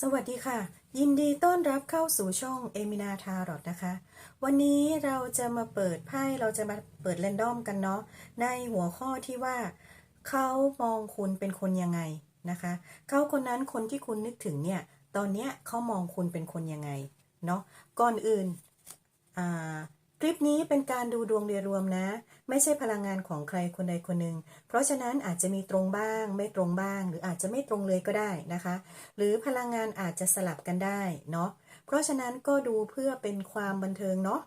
สวัสดีค่ะ ยินดีต้อนรับเข้าสู่ช่องเอมินาทารอดนะคะ วันนี้เราจะมาเปิดไพ่เราจะมาเปิดแรนดอมกันเนาะในหัวข้อที่ว่า เขามองคุณเป็นคนยังไงนะคะ เขาคนนั้นคนที่คุณนึกถึงเนี่ย ตอนเนี้ยเขามองคุณเป็นคนยังไงเนาะก่อนอื่นอ่า คลิปนี้เป็นการดูดวงโดยรวมนะ ไม่ใช่พลังงานของใครคนใดคนหนึ่ง เพราะฉะนั้นอาจจะมีตรงบ้าง ไม่ตรงบ้าง หรืออาจจะไม่ตรงเลยก็ได้นะคะ หรือพลังงานอาจจะสลับกันได้เนาะเพราะฉะนั้นก็ดูเพื่อเป็นความบันเทิงเนาะ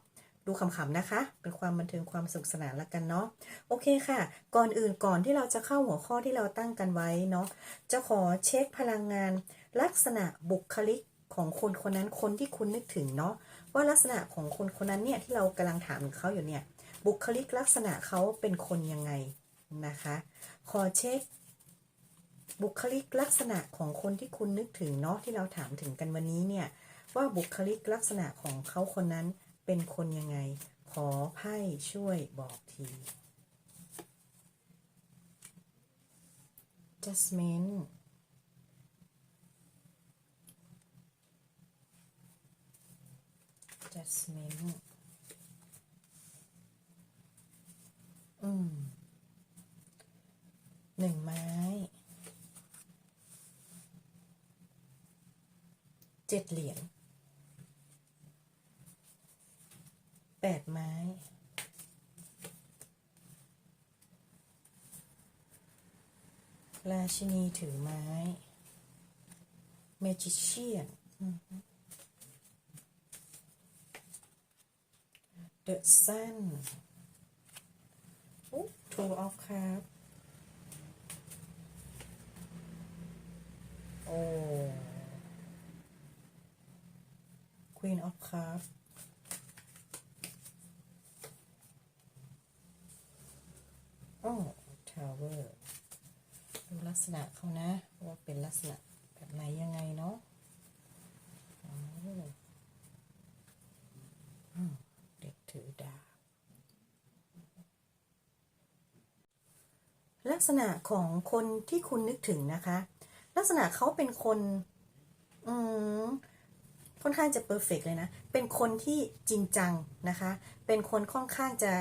ดูขำๆนะคะ เป็นความบันเทิงความสนุขสนานละกันเนาะโอเคค่ะ ก่อนอื่นก่อนที่เราจะเข้าหัวข้อที่เราตั้งกันไว้เนาะจะขอเช็คพลังงานลักษณะบุคลิก ของคนคนนั้นคนที่คุณนึกถึงเนาะว่าลักษณะของคนคนนั้นเนี่ยที่เรากำลังถามเขาอยู่เนี่ย บุคลิกลักษณะเขาเป็นคนยังไงนะคะ ขอเช็ค บุคลิกลักษณะของคนที่คุณนึกถึงเนาะที่เราถามถึงกันวันนี้เนี่ย ว่าบุคลิกลักษณะของเขาคนนั้นเป็นคนยังไง ขอไพ่ช่วยบอกที Jasmine Jasmine อืมหนึ่งไม้เจ็ดเหรียญแปดไม้ราชินีถือไม้ เมจิเชียน The Sun โอ้ Two of Cups โอ้ Queen of Cups โอ้ Tower ดูลักษณะเขานะ ว่าเป็นลักษณะแบบไหนยังไงเนาะโอ้อืมเด็กถือดาบ ลักษณะของคนที่คุณนึกถึงนะคะ ลักษณะเขาเป็นคนอืมค่อนข้างจะเพอร์เฟกเลยนะ เป็นคนที่จริงจังนะคะ เป็นคนค่อนข้างจะ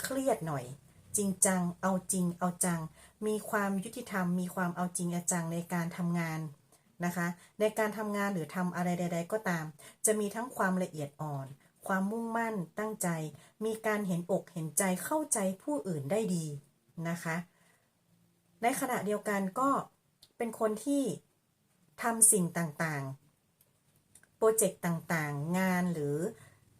เครียดหน่อย จริงจัง เอาจริง เอาจัง มีความยุติธรรม มีความเอาจริงเอาจังในการทำงานนะคะ ในการทำงานหรือทำอะไรใด ๆ ก็ตาม จะมีทั้งความละเอียดอ่อน ความมุ่งมั่นตั้งใจ มีการเห็นอกเห็นใจเข้าใจผู้อื่นได้ดีนะคะ ในขณะเดียวกันก็เป็นคนที่ทำสิ่งต่างๆ โปรเจกต์ต่างๆ งานหรือ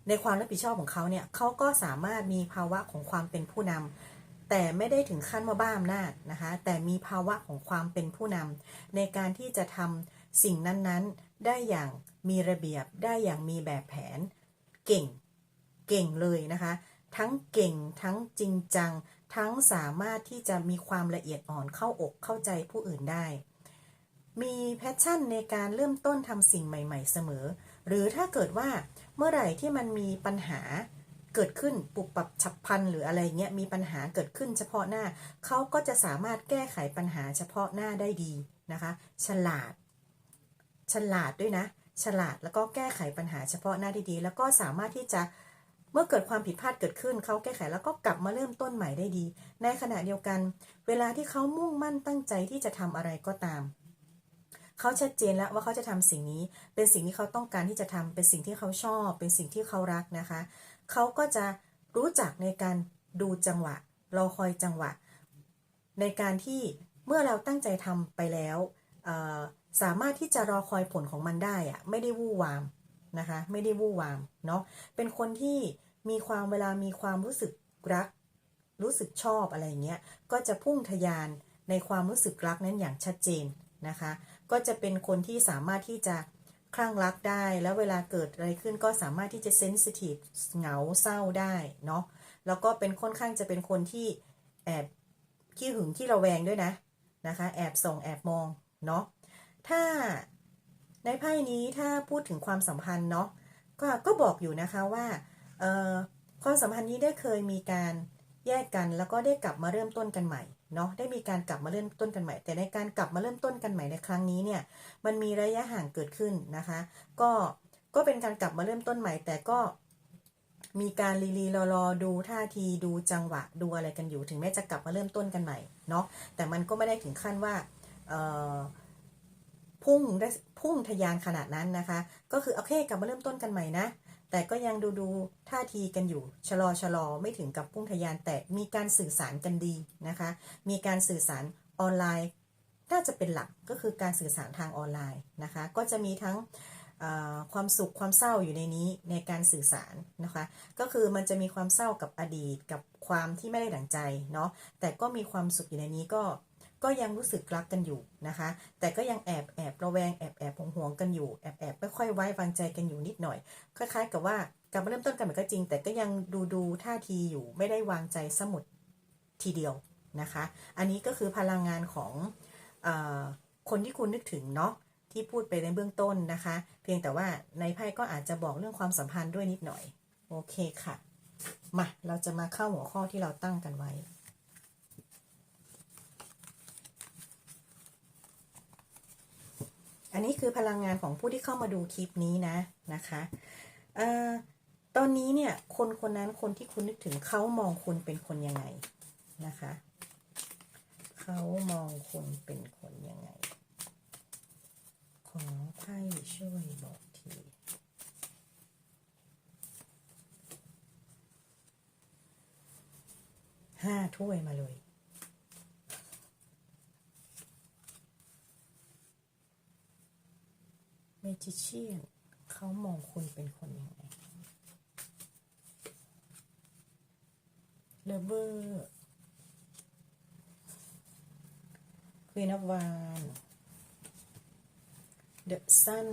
ในความรับผิดชอบของเขาเนี่ยเขาก็สามารถมีภาวะของความเป็นผู้นำแต่ไม่ได้ถึงขั้นว่าบ้าอำนาจนะคะ แต่มีภาวะของความเป็นผู้นำในการที่จะทำสิ่งนั้นๆ ได้อย่างมีระเบียบได้อย่างมีแบบแผน เก่ง เก่งเลยนะคะ ทั้งเก่งทั้งจริงจัง ทั้งสามารถที่จะมีความละเอียดอ่อนเข้าอกเข้าใจผู้อื่นได้ มีแพชชั่นในการเริ่มต้นทำสิ่งใหม่ๆเสมอ หรือถ้าเกิดว่าเมื่อไหร่ที่มันมีปัญหาเกิดขึ้นปุบปับฉับพลันหรืออะไรเงี้ยมีปัญหาเกิดขึ้นเฉพาะหน้า เขาก็จะสามารถแก้ไขปัญหาเฉพาะหน้าได้ดีนะคะ ฉลาด ฉลาดด้วยนะ ฉลาดแล้วก็แก้ไขปัญหาเฉพาะหน้าได้ดี แล้วก็สามารถที่จะ มื่อเกิดความผิดพลาดเกิดขึ้น เขาแก้ไขแล้วก็กลับมาเริ่มต้นใหม่ได้ดี ในขณะเดียวกัน เวลาที่เขามุ่งมั่นตั้งใจที่จะทำอะไรก็ตาม เขาชัดเจนแล้วว่าเขาจะทำสิ่งนี้ เป็นสิ่งที่เขาต้องการที่จะทำเป็นสิ่งที่เขาชอบ เป็นสิ่งที่เขารักนะคะ เขาก็จะรู้จักในการดูจังหวะ รอคอยจังหวะ ในการที่เมื่อเราตั้งใจทำไปแล้วสามารถที่จะรอคอยผลของมันได้อะไม่ได้วู่วามนะคะ ไม่ได้วู่วามเนาะเป็นคนที่ มีความเวลามีความรู้สึกรัก รู้สึกชอบอะไรเงี้ย ก็จะพุ่งทะยานในความรู้สึกรักนั้นอย่างชัดเจนนะคะ ก็จะเป็นคนที่สามารถที่จะคลั่งรักได้ แล้วเวลาเกิดอะไรขึ้นก็สามารถที่จะเซนซิทีฟเหงาเศร้าได้เนาะ แล้วก็เป็นค่อนข้างจะเป็นคนที่แอบขี้หึงขี้ระแวงด้วยนะนะคะ แอบส่องแอบมองเนาะ ถ้าในไพ่นี้ถ้าพูดถึงความสัมพันธ์เนาะก็ก็บอกอยู่นะคะว่า ความสัมพันธ์นี้ได้เคยมีการแยกกันแล้วก็ได้กลับมาเริ่มต้นกันใหม่เนาะได้มีการกลับมาเริ่มต้นกันใหม่ แต่ในการกลับมาเริ่มต้นกันใหม่ในครั้งนี้เนี่ยมันมีระยะห่างเกิดขึ้นนะคะ ก็ก็เป็นการกลับมาเริ่มต้นใหม่ แต่ก็มีการรีรีรอรอดูท่าทีดูจังหวะดูอะไรกันอยู่ ถึงแม้จะกลับมาเริ่มต้นกันใหม่เนาะแต่มันก็ไม่ได้ถึงขั้นว่าพุ่งได้พุ่งทะยานขนาดนั้นนะคะ ก็คือโอเคกลับมาเริ่มต้นกันใหม่นะ แต่ก็ยังดูดูท่าทีกันอยู่ ชะลอชะลอไม่ถึงกับพุ่งทะยานแต่มีการสื่อสารกันดีนะคะ มีการสื่อสารออนไลน์น่าจะเป็นหลักก็คือการสื่อสารทางออนไลน์นะคะ ก็จะมีทั้งความสุขความเศร้าอยู่ในนี้ในการสื่อสารนะคะ ก็คือมันจะมีความเศร้ากับอดีตกับความที่ไม่ได้ดั่งใจเนาะแต่ก็มีความสุขอยู่ในนี้ก็ ก็ยังรู้สึกรักกันอยู่นะคะ แต่ก็ยังแอบแอบระแวงแอบแอบห่วงห่วงกันอยู่แอบแอบไม่ค่อยไว้วางใจกันอยู่นิดหน่อย คล้ายๆ กับว่ากลับมาเริ่มต้นกันใหม่ก็จริง แต่ก็ยังดูดูท่าทีอยู่ไม่ได้วางใจสมุดทีเดียวนะคะ อันนี้ก็คือพลังงานของอคนที่คุณนึกถึงเนาะที่พูดไปในเบื้องต้นนะคะ เพียงแต่ว่าในไพ่ก็อาจจะบอกเรื่องความสัมพันธ์ด้วยนิดหน่อย โอเคค่ะ มาเราจะมาเข้าหัวข้อที่เราตั้งกันไว้ อันนี้คือพลังงานของผู้ที่เข้ามาดูคลิปนี้นะนะคะเอ่อตอนนี้เนี่ยคนคนนั้นคนที่คุณนึกถึงเขามองคุณเป็นคนยังไงนะคะเขามองคุณเป็นคนยังไง ขอไพ่ช่วยบอกทีห้าถ้วยมาเลย เม จิเชียนเขามองคุณเป็นคนยังไงเลเวอร์ควีนอฟวานเดอะซัน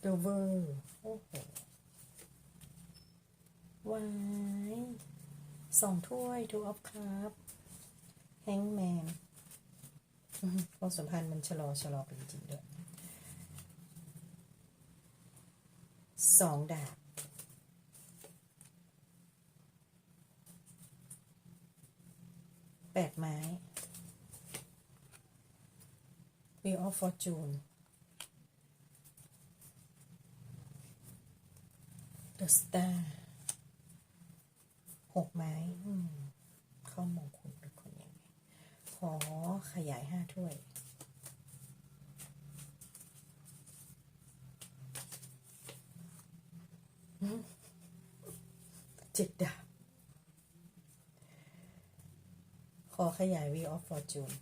เดเวอร์โอ้โหวายสองถ้วยทูออฟคัพแฮงแมนความสัมพันธ์มันชะลอชะลอไปจริงๆด้วยสองดาบแปดไม้ Wheel of Fortune The Star หกไม้อืมเข้ามองคุณเป็นคนยังไง ข อขยายห้าถ้วย เจ็ดดาบ ขอขยาย Wheel of Fortune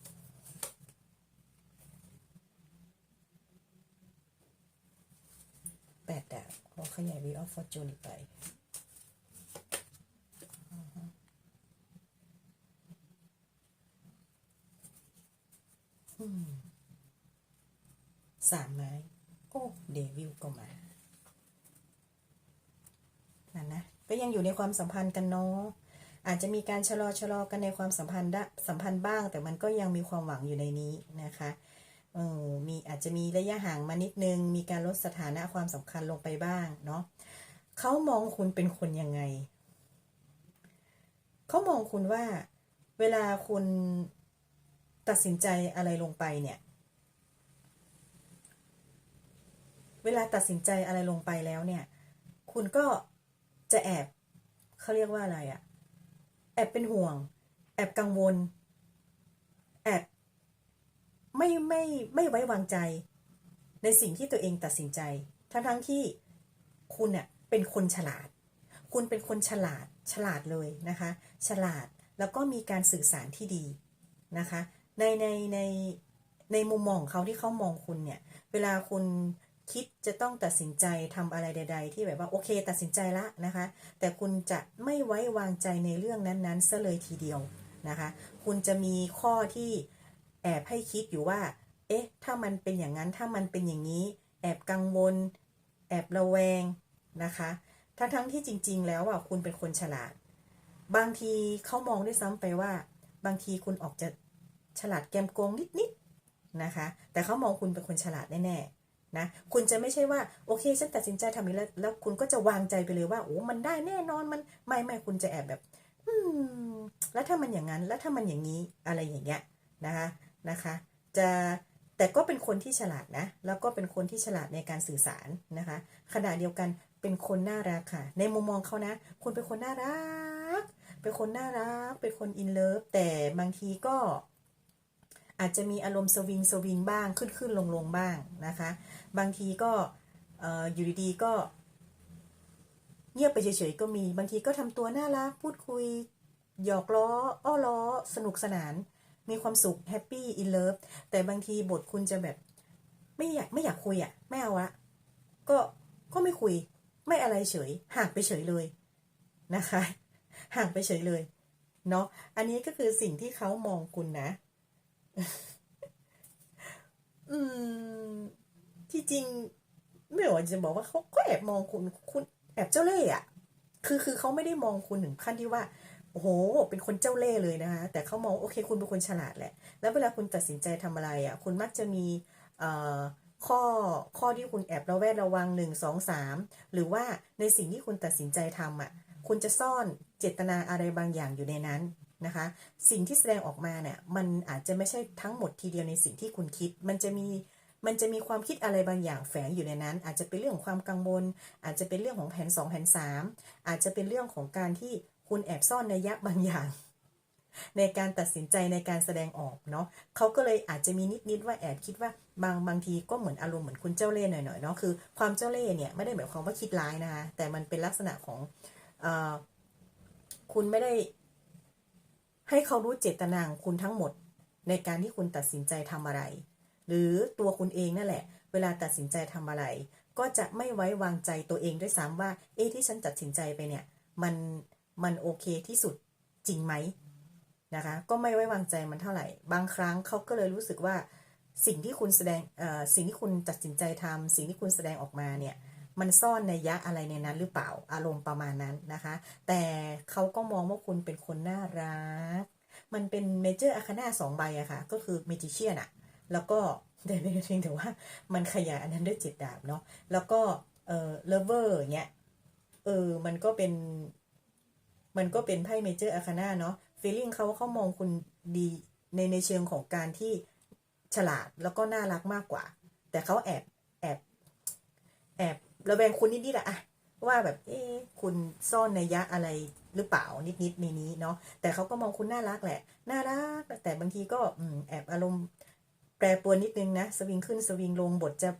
แปดดาบ ขอขยาย Wheel of Fortune อีกไป สามไม้ โอ้ เดวิลก็มา นั่นนะ ก็ยัง อยู่ในความสัมพันธ์กันเนาะอาจจะมีการชะลอชะลอกันในความสัมพันธ์สัมพันธ์บ้าง แต่มันก็ยังมีความหวังอยู่ในนี้นะคะเออมีอาจจะมีระยะห่างมานิดนึง มีการลดสถานะความสำคัญลงไปบ้างเนาะเขามองคุณเป็นคนยังไง เขามองคุณว่าเวลาคุณตัดสินใจอะไรลงไปเนี่ย เวลาตัดสินใจอะไรลงไปแล้วเนี่ย คุณก็จะแอบ เขาเรียกว่าอะไรอะแอบเป็นห่วง แอบกังวล แอบไม่ไม่ไม่ไว้วางใจ ในสิ่งที่ตัวเองตัดสินใจ ทั้งทั้งที่คุณเนี่ยเป็นคนฉลาด คุณเป็นคนฉลาดฉลาดเลยนะคะ ฉลาดแล้วก็มีการสื่อสารที่ดีนะคะ ในในในในมุมมองเขาที่เขามองคุณเนี่ย เวลาคุณ คิดจะต้องตัดสินใจทำอะไรใด ๆ ที่แบบว่าโอเค ตัดสินใจละนะคะ แต่คุณจะไม่ไว้วางใจในเรื่องนั้นๆซะเลยทีเดียวนะคะ คุณจะมีข้อที่แอบให้คิดอยู่ว่า เอ๊ะ ถ้ามันเป็นอย่างนั้นถ้ามันเป็นอย่างนี้ แอบกังวล แอบระแวงนะคะทั้งทั้งๆที่จริง ๆ แล้วอะคุณเป็นคนฉลาด บางทีเขามองด้วยซ้ำไปว่า บางทีคุณออกจะฉลาดแกมโกงนิดๆนะคะ แต่เขามองคุณเป็นคนฉลาดแน่ๆ นะคุณจะไม่ใช่ว่าโอเคฉันตัดสินใจทำนี้แล้วแล้วคุณก็จะวางใจไปเลยว่าโอ้มันได้แน่นอนมันไม่ไม่คุณจะแอบแบบ อืมแล้วถ้ามันอย่างนั้นแล้วถ้ามันอย่างนี้อะไรอย่างเงี้ยนะคะนะคะ จะแต่ก็เป็นคนที่ฉลาดนะ แล้วก็เป็นคนที่ฉลาดในการสื่อสารนะคะขณะเดียวกันเป็นคนน่ารักค่ะ ในมุมมองเขานะ คุณเป็นคนน่ารัก เป็นคนน่ารัก เป็นคนอินเลิฟแต่บางทีก็ อาจจะมีอารมณ์สวิงสวิงบ้างขึ้นขึ้นลงลงบ้างนะคะ บางทีก็ออยู่ดีๆก็ เงียบไปเฉยๆก็มี บางทีก็ทำตัวน่ารักพูดคุย หยอกล้อ อ้อล้อ สนุกสนาน มีความสุขแฮปปี้อินเลิฟแต่บางทีบทคุณจะแบบ ไม่อยากไม่อยากคุยอะไม่เอาละก็ก็ไม่คุย ไม่อะไรเฉยห่างไปเฉยเลยนะคะห่างไปเฉยเลยเนาะอันนี้ก็คือสิ่งที่เขามองคุณนะ อืม ที่จริง ไม่ว่าจะบอกว่าเขาก็แอบมองคุณคุณแอบเจ้าเล่ห์อะ คือคือเขาไม่ได้มองคุณถึงขั้นที่ว่าโอ้โห เป็นคนเจ้าเล่ห์เลยนะคะ แต่เขามองโอเค คุณเป็นคนฉลาดแหละ แล้วเวลาคุณตัดสินใจทำอะไรอะ คุณมักจะมีเอ่อข้อข้อที่คุณแอบระแวดระวังหนึ่งสองสามหรือว่าในสิ่งที่คุณตัดสินใจทำอะ คุณจะซ่อนเจตนาอะไรบางอย่างอยู่ในนั้น นะคะ สิ่งที่แสดงออกมาเนี่ยมันอาจจะไม่ใช่ทั้งหมดทีเดียวในสิ่งที่คุณคิด มันจะมีมันจะมีความคิดอะไรบางอย่างแฝงอยู่ในนั้น อาจจะเป็นเรื่องของความกังวล อาจจะเป็นเรื่องของแผน2แผน3 อาจจะเป็นเรื่องของการที่คุณแอบซ่อนในยยะบางอย่าง ในการตัดสินใจในการแสดงออกเนาะเขาก็เลยอาจจะมีนิดๆว่าแอบคิดว่าบางบางทีก็เหมือนอารมณ์เหมือนคุณเจ้าเล่ห์หน่อยๆเนาะคือความเจ้าเล่ห์เนี่ยไม่ได้หมายความว่าคิดร้ายนะคะแต่มันเป็นลักษณะของอคุณไม่ได้ ให้เขารู้เจตนาของคุณทั้งหมด ในการที่คุณตัดสินใจทำอะไร หรือตัวคุณเองนั่นแหละ เวลาตัดสินใจทำอะไร ก็จะไม่ไว้วางใจตัวเองด้วยซ้ำว่า เอ๊ะที่ฉันตัดสินใจไปเนี่ย มันมันโอเคที่สุดจริงไหมนะคะ ก็ไม่ไว้วางใจมันเท่าไหร่ บางครั้งเขาก็เลยรู้สึกว่าสิ่งที่คุณแสดงสิ่งที่คุณตัดสินใจทำสิ่งที่คุณแสดงออกมาเนี่ย มันซ่อนในยะอะไรในนั้นหรือเปล่าอารมณ์ประมาณนั้นนะคะ แต่เขาก็มองว่าคุณเป็นคนน่ารัก มันเป็นเมเจอร์อาคาน่าสองใบอะค่ะ ก็คือเมจิเชียนอะแล้วก็แต่เพียงแต่ว่ามันขยายอันนั้นด้วยจ็ดดาบเนาะแล้วก็เออเลเวอร์เงี้ยเออมันก็เป็น มันก็เป็นไพ่เมเจอร์อาคาน่าเนาะฟีลลิ่งเขาเขามองคุณดีในในเชิงของการที่ฉลาดแล้วก็น่ารักมากกว่า แต่เขาแอบแอบแอบ ระแวงคุณนิดๆอะอะว่าแบบเอ๊คุณซ่อนในยยะอะไรหรือเปล่านิดๆในนี้เนาะแต่เขาก็มองคุณน่ารักแหละ น่ารัก แต่บางทีก็อืแอบอารมณ์แปรปรวนนิดนึงนะ สวิงขึ้นสวิงลงบทจะ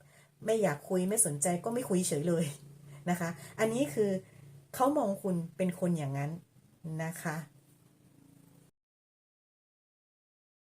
ไม่อยากคุยไม่สนใจก็ไม่คุยเฉยเลยนะคะ อันนี้คือเขามองคุณเป็นคนอย่างนั้นนะคะ